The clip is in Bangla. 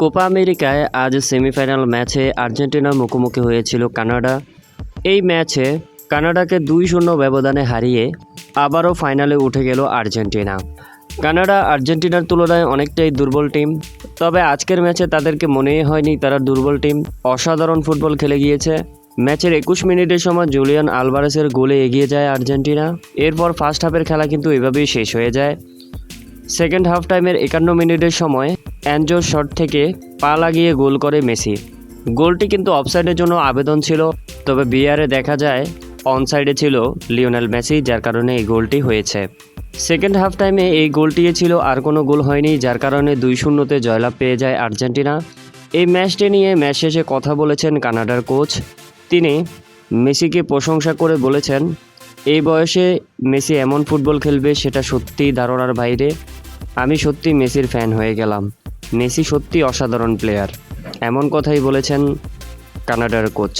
কোপা আমেরিকায় আজ সেমিফাইনাল ম্যাচে আর্জেন্টিনার মুখোমুখি হয়েছিল কানাডা। এই ম্যাচে কানাডাকে দুই শূন্য ব্যবধানে হারিয়ে আবারও ফাইনালে উঠে গেল আর্জেন্টিনা। কানাডা আর্জেন্টিনার তুলনায় অনেকটাই দুর্বল টিম, তবে আজকের ম্যাচে তাদেরকে মনেই হয়নি তারা দুর্বল টিম। অসাধারণ ফুটবল খেলে গিয়েছে। ম্যাচের একুশ মিনিটের সময় জুলিয়ান আলভারেসের গোলে এগিয়ে যায় আর্জেন্টিনা। এরপর ফার্স্ট হাফের খেলা কিন্তু এভাবেই শেষ হয়ে যায়। সেকেন্ড হাফ টাইমের একান্ন মিনিটের সময় অ্যানজোর শট থেকে পা লাগিয়ে গোল করে মেসি। গোলটি কিন্তু অফসাইডের জন্য আবেদন ছিল, তবে বিআরে দেখা যায় অনসাইডে ছিল লিওনেল মেসি, যার কারণে এই গোলটি হয়েছে। সেকেন্ড হাফ টাইমে এই গোলটি ছিল, আর কোনো গোল হয়নি, যার কারণে দুই শূন্যতে জয়লাভ পেয়ে যায় আর্জেন্টিনা। এই ম্যাচটি নিয়ে ম্যাচ শেষে কথা বলেছেন কানাডার কোচ। তিনি মেসিকে প্রশংসা করে বলেছেন, এই বয়সে মেসি এমন ফুটবল খেলবে, সেটা সত্যিই ধারণার বাইরে। আমি সত্যি মেসির ফ্যান হয়ে গেলাম। মেসি সত্যি অসাধারণ প্লেয়ার এমন কথাই বলেছেন কানাডার কোচ